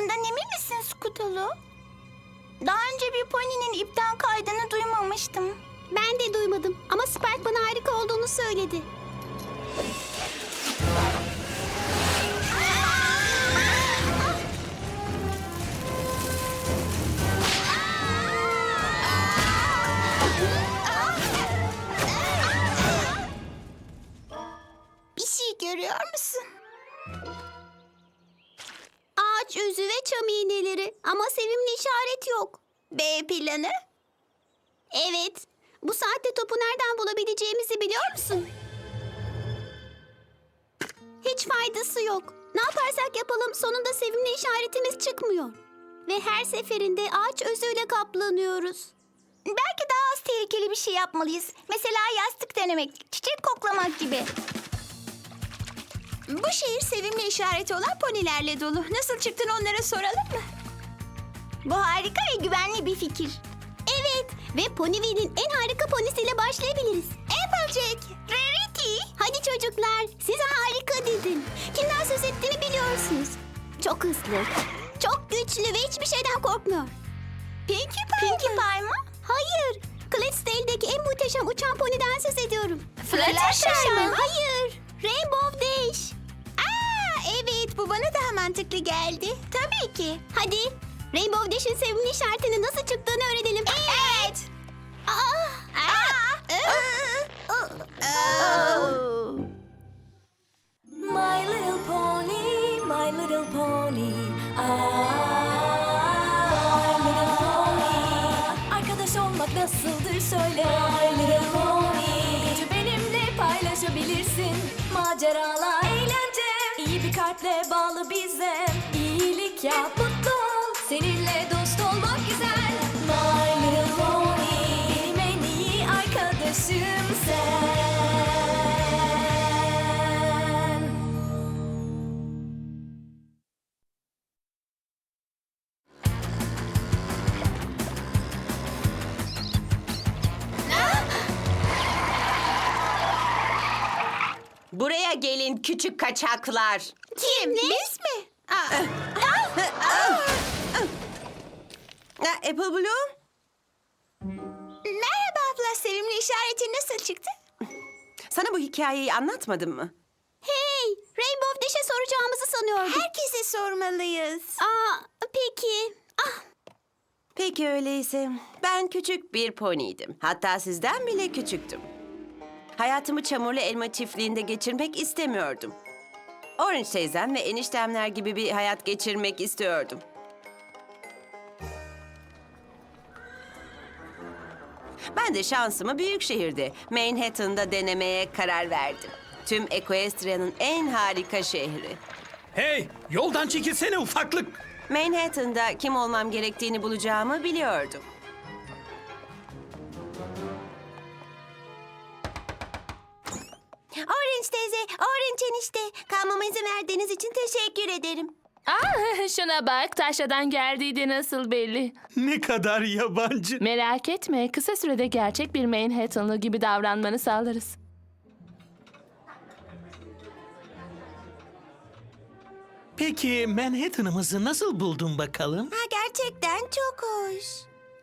Bundan emin misin Skutalu? Daha önce bir poninin ipten kaydığını duymamıştım. Ben de duymadım ama Spike bana harika olduğunu söyledi. Özü ve çam iğneleri ama sevimli işaret yok. B planı? Evet. Bu saatte topu nereden bulabileceğimizi biliyor musun? Hiç faydası yok. Ne yaparsak yapalım sonunda sevimli işaretimiz çıkmıyor. Ve her seferinde ağaç özüyle kaplanıyoruz. Belki daha az tehlikeli bir şey yapmalıyız. Mesela yastık denemek, çiçek koklamak gibi. Bu şehir sevimli işareti olan ponilerle dolu. Nasıl çıktın onlara soralım mı? Bu harika ve güvenli bir fikir. Evet ve Ponyville'in en harika ponisiyle başlayabiliriz. Applejack, Rarity. Hadi çocuklar size harika dedim. Kimden söz ettiğimi biliyorsunuz. Çok hızlı, çok güçlü ve hiçbir şeyden korkmuyor. Pinkie Pie Pinkie Pie mı? Hayır, Clydesdale'deki en muhteşem uçan poniden söz ediyorum. Fluttershy mı? Hayır, Rainbow Dash. Bu bana daha mantıklı geldi. Tabii ki. Hadi Rainbow Dash'in sevimli işaretinin nasıl çıktığını öğrenelim. Evet. Kalple bağlı bize. İyilik yap, küçük kaçaklar. Kim? Biz mi? Ha, Apple Bloom? Merhaba abla. Sevimli işaretin nasıl çıktı? Sana bu hikayeyi anlatmadım mı? hey, Rainbow Dash'e soracağımızı sanıyordum. Herkese sormalıyız. Aa, peki. Ah, Peki öyleyse. Ben küçük bir poniydim. Hatta sizden bile küçüktüm. Hayatımı çamurlu elma çiftliğinde geçirmek istemiyordum. Orange teyzem ve eniştemler gibi bir hayat geçirmek istiyordum. Ben de şansımı büyük şehirde, Manhattan'da denemeye karar verdim. Tüm Equestria'nın en harika şehri. Hey, yoldan çekilsene ufaklık. Manhattan'da kim olmam gerektiğini bulacağımı biliyordum. Enişte. Kalmama izin verdiğiniz için teşekkür ederim. Aa, şuna bak taşradan geldiği de nasıl belli. Ne kadar yabancı. Merak etme kısa sürede gerçek bir Manhattanlı gibi davranmanı sağlarız. Peki Manhattan'ımızı nasıl buldun bakalım? Ha gerçekten çok hoş.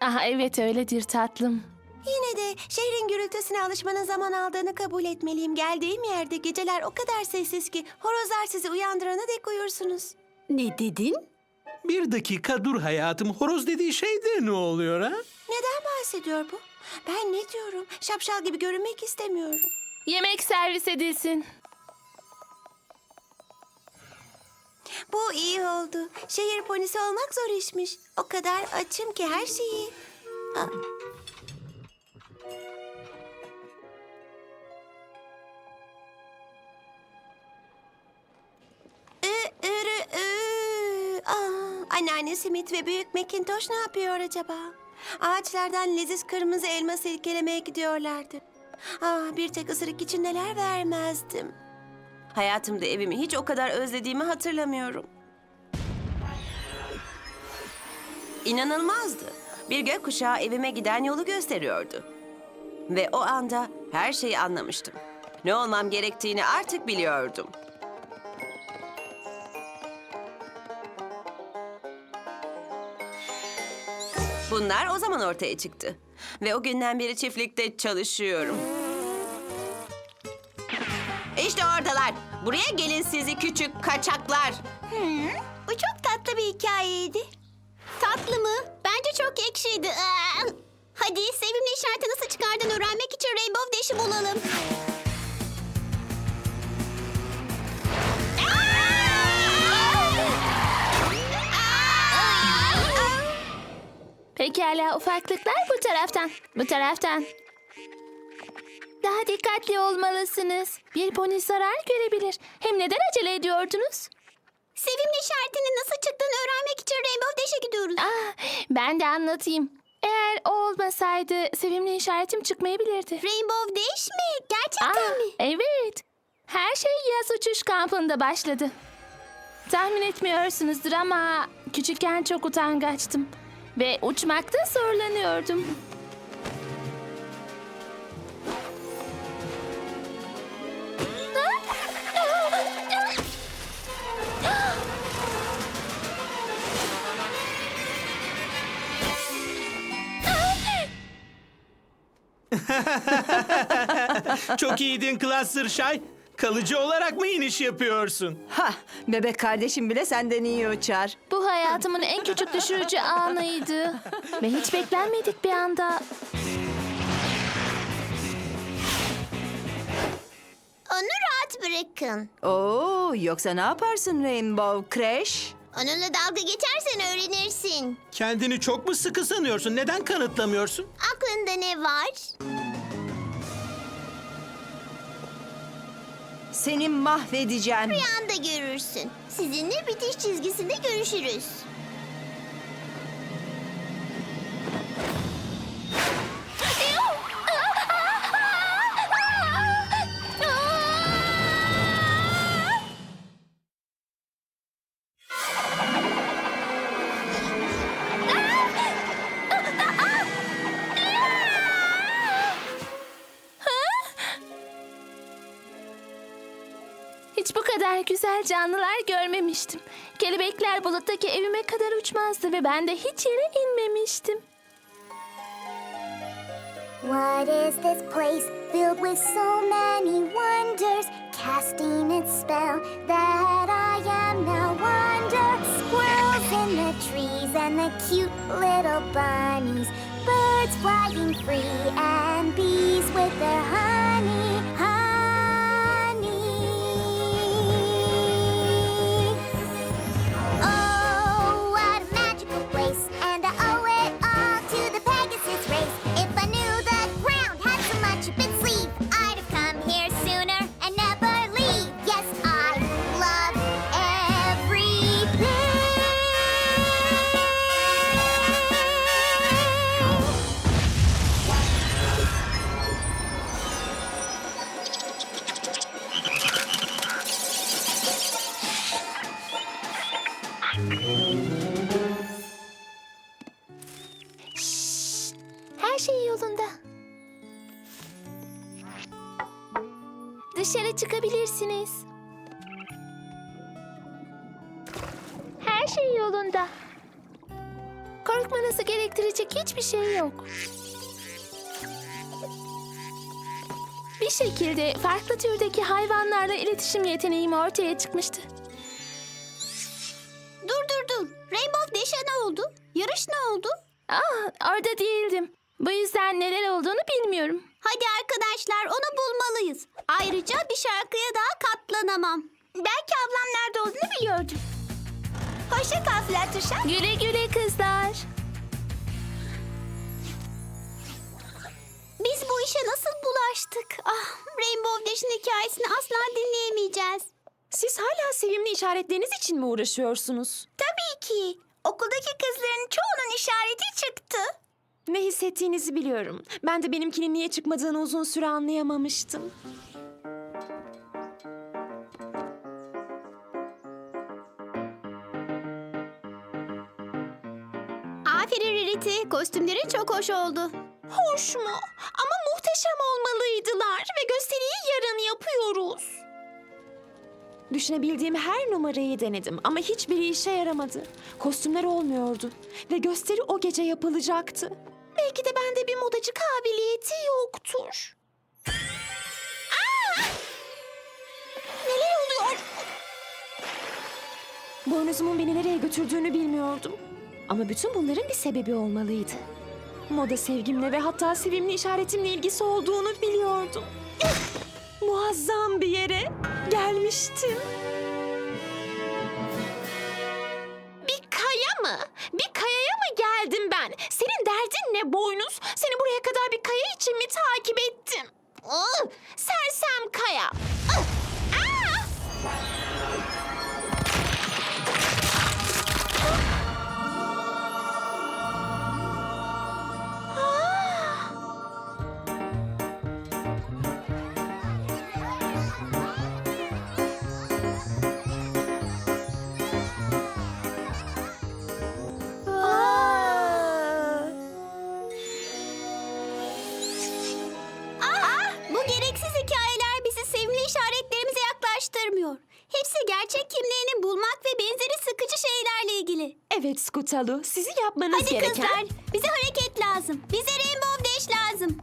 Aha evet öyledir tatlım. Yine de şehrin gürültüsüne alışmanın zaman aldığını kabul etmeliyim. Geldiğim yerde geceler o kadar sessiz ki horozlar sizi uyandırana dek uyursunuz. ne dedin? Bir dakika dur hayatım. Horoz dediği şey de ne oluyor ha? Neden bahsediyor bu? Ben ne diyorum? Şapşal gibi görünmek istemiyorum. Yemek servis edilsin. Bu iyi oldu. Şehir ponisi olmak zor işmiş. O kadar açım ki her şeyi. Aa. Anneanne Smith ve Büyük Macintosh ne yapıyor acaba? Ağaçlardan leziz kırmızı elma silkelemeye gidiyorlardı. Ah, bir tek ısırık için neler vermezdim. Hayatımda evimi hiç o kadar özlediğimi hatırlamıyorum. İnanılmazdı. Bir gökkuşağı evime giden yolu gösteriyordu. Ve o anda her şeyi anlamıştım. Ne olmam gerektiğini artık biliyordum. Bunlar o zaman ortaya çıktı. Ve o günden beri çiftlikte çalışıyorum. İşte oradalar. Buraya gelin sizi küçük kaçaklar. Bu çok tatlı bir hikayeydi. Tatlı mı? Bence çok ekşiydi. Hadi sevimli işareti nasıl çıkardığını öğrenmek için Rainbow Dash'i bulalım. Pekala ufaklıklar bu taraftan. Bu taraftan. Daha dikkatli olmalısınız. Bir pony zarar görebilir. Hem neden acele ediyordunuz? Sevimli işaretinin nasıl çıktığını öğrenmek için Rainbow Dash'e gidiyoruz. Ah, ben de anlatayım. Eğer o olmasaydı sevimli işaretim çıkmayabilirdi. Rainbow Dash mi? Gerçekten Ah, mi? evet. Her şey yaz uçuş kampında başladı. Tahmin etmiyorsunuzdur ama küçükken çok utangaçtım. Ve uçmakta zorlanıyordum. Çok iyiydin Cluster Shy. Kalıcı olarak mı iniş yapıyorsun? Ha, bebek kardeşim bile senden iyi uçar. Bu hayatımın en küçük düşürücü anıydı. Ve hiç beklenmedik bir anda Onu rahat bırakın. Oo, yoksa ne yaparsın Rainbow Crash? Onunla dalga geçersen öğrenirsin. Kendini çok mu sıkı sanıyorsun? Neden kanıtlamıyorsun? Aklında ne var? Seni mahvedeceğim. Rüyanda görürsün. Sizinle bitiş çizgisinde görüşürüz. Hiç bu kadar güzel canlılar görmemiştim. Kelebekler buluttaki evime kadar uçmazdı ve ben de hiç yere inmemiştim. What is this place filled with so many wonders, casting its spell that I am now wonder? Squirrels in the trees and the cute little bunnies, birds flying free and bees with their honey. Her şey yolunda. Korkmanızı gerektirecek hiçbir şey yok. Bir şekilde farklı türdeki hayvanlarla iletişim yeteneğim ortaya çıkmıştı. Dur dur dur. Rainbow Dash'e ne oldu? Yarış ne oldu? Ah, orada değildim. Bu yüzden neler olduğunu bilmiyorum. Hadi arkadaşlar onu bulmalıyız. Ayrıca bir şarkıya daha katlanamam. Belki ablam nerede olduğunu biliyordur. Hoşça kal Fluttershy. Güle güle kızlar. Biz bu işe nasıl bulaştık? Ah, Rainbow Dash'in hikayesini asla dinleyemeyeceğiz. Siz hala sevimli işaretleriniz için mi uğraşıyorsunuz? Tabii ki. Okuldaki kızların çoğunun işareti çıktı. Ne hissettiğinizi biliyorum. Ben de benimkinin niye çıkmadığını uzun süre anlayamamıştım. Rarity. Kostümlerin çok hoş oldu. Hoş mu? Ama muhteşem olmalıydılar ve gösteriyi yarın yapıyoruz. Düşünebildiğim her numarayı denedim ama hiçbiri işe yaramadı. Kostümler olmuyordu ve gösteri o gece yapılacaktı. Belki de bende bir modacı kabiliyeti yoktur. Aa! Neler oluyor? Boynuzumun beni nereye götürdüğünü bilmiyordum. Ama bütün bunların bir sebebi olmalıydı. Moda sevgimle ve hatta sevimli işaretimle ilgisi olduğunu biliyordum. Muazzam bir yere gelmiştim. Bir kaya mı? Bir kayaya mı geldim ben? Senin derdin ne boynuz? Seni buraya kadar bir kaya için mi takip ettim? Sersem kaya. Aa! Evet Skutalu, sizi yapmanız Hadi gereken... kızlar, bize hareket lazım. Bize Rainbow Dash lazım.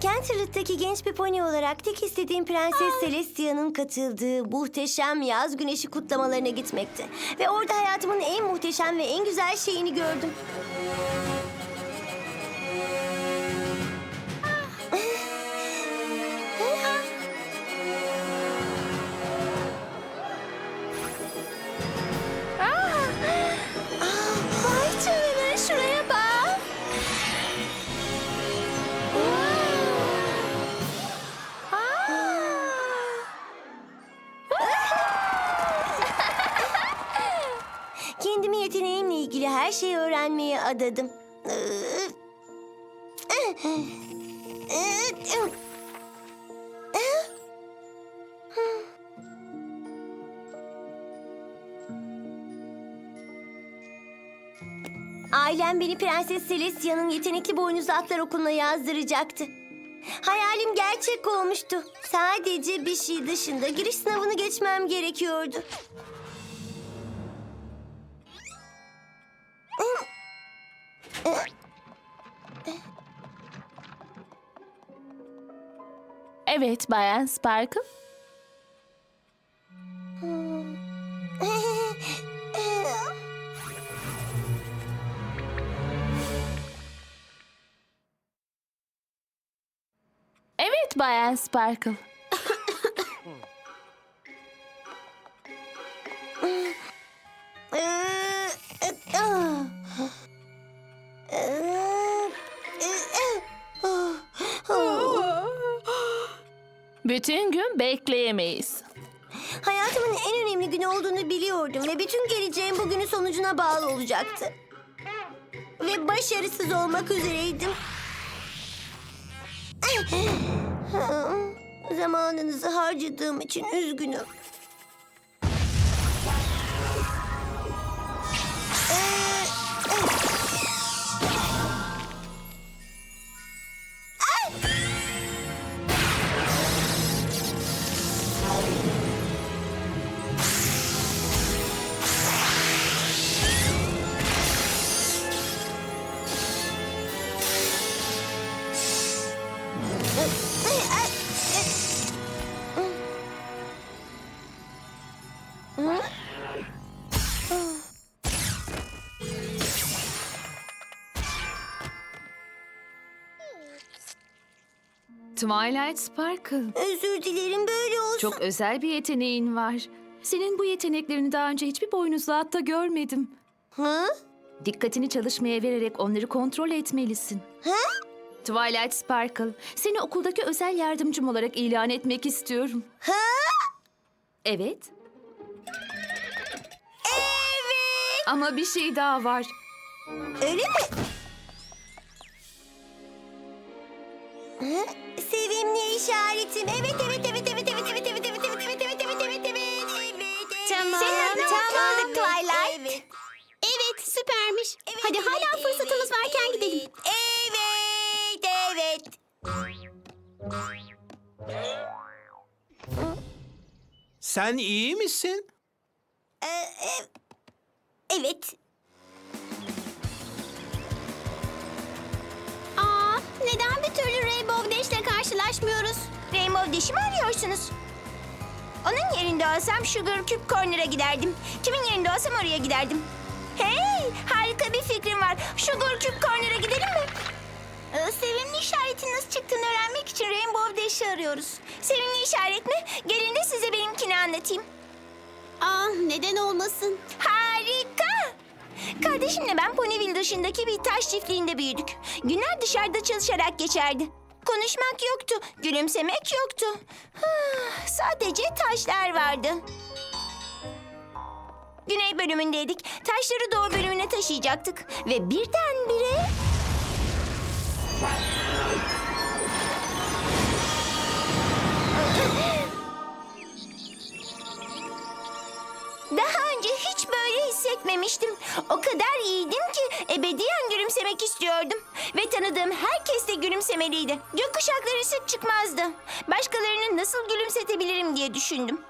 Canterlot'taki genç bir pony olarak tek istediğim Prenses Celestia'nın katıldığı muhteşem yaz güneşi kutlamalarına gitmekti. Ve orada hayatımın en muhteşem ve en güzel şeyini gördüm. Adadım. Ailem beni Prenses Celestia'nın yetenekli boynuzlu atlar okuluna yazdıracaktı. Hayalim gerçek olmuştu. Sadece bir şey dışında giriş sınavını geçmem gerekiyordu. Bayan Sparkle. Evet Bayan Sparkle. Bütün gün bekleyemeyiz. Hayatımın en önemli günü olduğunu biliyordum ve bütün geleceğim bugünün sonucuna bağlı olacaktı. Ve başarısız olmak üzereydim. Zamanınızı harcadığım için üzgünüm. Twilight Sparkle. Özür dilerim böyle olsun. Çok özel bir yeteneğin var. Senin bu yeteneklerini daha önce hiçbir boynuzlu atta görmedim. Ha? Dikkatini çalışmaya vererek onları kontrol etmelisin. Ha? Twilight Sparkle, seni okuldaki özel yardımcım olarak ilan etmek istiyorum. Ha? Evet. Evet. Ama bir şey daha var. Öyle mi? Ha? Sevimli işaretim. Evet, evet, evet, evet, evet, evet, evet, evet, evet, evet, evet, evet, evet, evet, evet. Tamam, tamam, Twilight. Evet. Evet, süpermiş. Hadi hala fırsatımız varken gidelim. Evet, evet. Sen iyi misin? Evet. Dash'le karşılaşmıyoruz? Rainbow Dash'i mi arıyorsunuz? Onun yerinde olsam Sugar Cube Corner'a giderdim. Kimin yerinde olsam oraya giderdim. Hey, harika bir fikrim var. Sugar Cube Corner'a gidelim mi? Ee, sevimli işaretin nasıl çıktığını öğrenmek için Rainbow Dash'i arıyoruz. Sevimli işaret mi? Gelin de size benimkini anlatayım. Aa, neden olmasın? Harika! Kardeşimle ben Ponyville dışındaki bir taş çiftliğinde büyüdük. Günler dışarıda çalışarak geçerdi. Konuşmak yoktu, gülümsemek yoktu. Ah, Sadece taşlar vardı. Güney bölümündeydik. Taşları doğu bölümüne taşıyacaktık. Ve birdenbire... Daha böyle hissetmemiştim. O kadar iyiydim ki ebediyen gülümsemek istiyordum. Ve tanıdığım herkes de gülümsemeliydi. Gökkuşakları sık çıkmazdı. Başkalarını nasıl gülümsetebilirim diye düşündüm.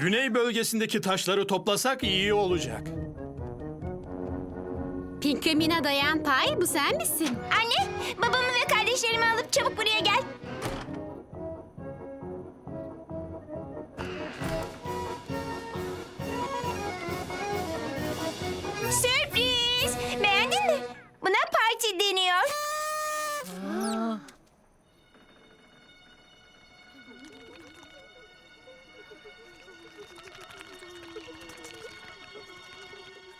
Güney bölgesindeki taşları toplasak iyi olacak. Pinkemina dayan pay bu sen misin? Anne babamı ve kardeşlerimi alıp çabuk buraya gel. Deniyor.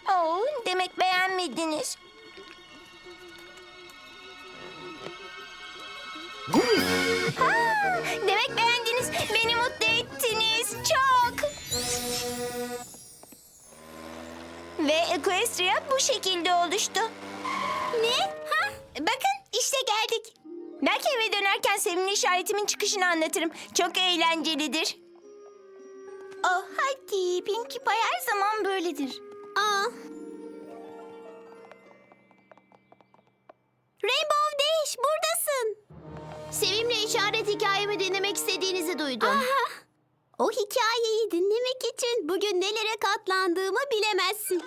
Oo, demek beğenmediniz. Ha, demek beğendiniz. Beni mutlu ettiniz. Çok. Ve Equestria bu şekilde oluştu. Ne? Bakın işte geldik. Belki eve dönerken sevimli işaretimin çıkışını anlatırım. Çok eğlencelidir. Oh hadi Pinkie Pie her zaman böyledir. Aa. Rainbow Dash buradasın. Sevimli işaret hikayemi dinlemek istediğinizi duydum. O hikayeyi dinlemek için bugün nelere katlandığımı bilemezsin.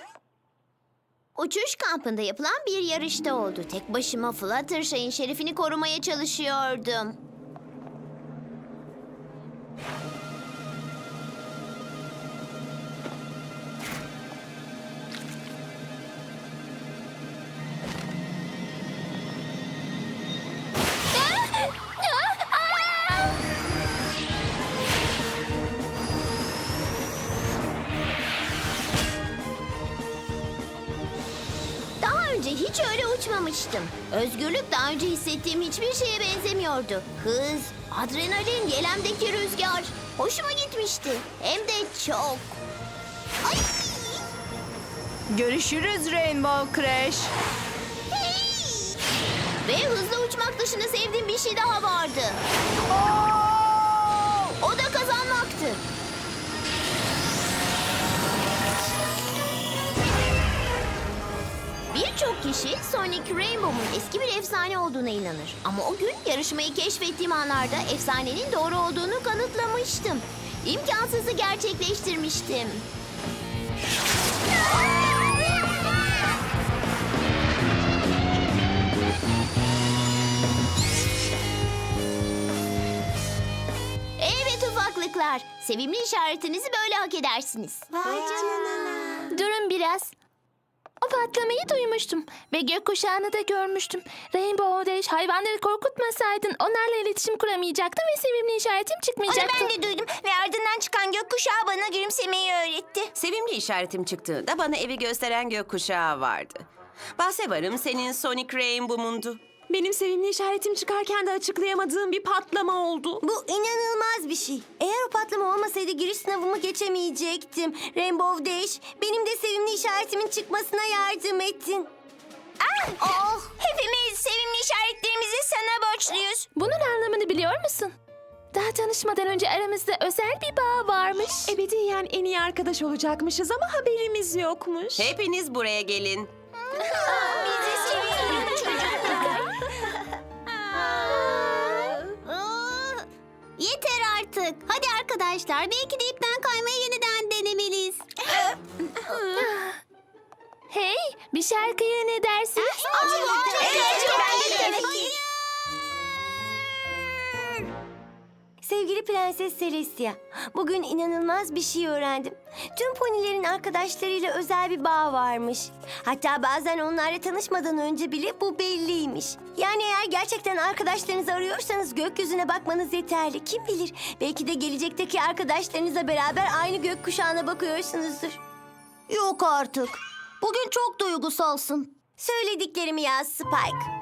Uçuş kampında yapılan bir yarışta oldu. Tek başıma Fluttershy'in şerefini korumaya çalışıyordum. Özgürlük daha önce hissettiğim hiçbir şeye benzemiyordu. Hız, adrenalin, yelemdeki rüzgar. Hoşuma gitmişti. Hem de çok. Ay! Görüşürüz Rainbow Crash. Hey! Ve hızlı uçmak dışında sevdiğim bir şey daha vardı. O Birçok kişi Sonic Rainbow'un eski bir efsane olduğuna inanır. Ama o gün yarışmayı keşfettiğim anlarda efsanenin doğru olduğunu kanıtlamıştım. İmkansızı gerçekleştirmiştim. Evet ufaklıklar. Sevimli işaretinizi böyle hak edersiniz. Vay canına. Durun biraz. O patlamayı duymuştum ve gökkuşağını da görmüştüm. Rainbow Dash hayvanları korkutmasaydın onlarla iletişim kuramayacaktım ve sevimli işaretim Onu çıkmayacaktı. ben de duydum ve ardından çıkan gökkuşağı bana gülümsemeyi öğretti. Sevimli işaretim çıktığında bana evi gösteren gökkuşağı vardı. Bahse varım senin Sonic Rainbow'mundu. Benim sevimli işaretim çıkarken de açıklayamadığım bir patlama oldu. Bu inanılmaz bir şey. Eğer o patlama olmasaydı giriş sınavımı geçemeyecektim. Rainbow Dash, benim de sevimli işaretimin çıkmasına yardım ettin. Ah! Oh! Hepimiz sevimli işaretlerimizi sana borçluyuz. Bunun anlamını biliyor musun? Daha tanışmadan önce aramızda özel bir bağ varmış. Ebediyen en iyi arkadaş olacakmışız ama haberimiz yokmuş. Hepiniz buraya gelin. Yeter artık. Hadi arkadaşlar belki de ipten kaymayı yeniden denemeliyiz. Hey, bir şarkıya ne dersiniz? Sevgili Prenses Celestia, bugün inanılmaz bir şey öğrendim. Tüm ponilerin arkadaşlarıyla özel bir bağ varmış. Hatta bazen onlarla tanışmadan önce bile bu belliymiş. Yani eğer gerçekten arkadaşlarınızı arıyorsanız gökyüzüne bakmanız yeterli. Kim bilir, belki de gelecekteki arkadaşlarınızla beraber aynı gökkuşağına bakıyorsunuzdur. Yok artık. Bugün çok duygusalsın. Söylediklerimi yaz Spike.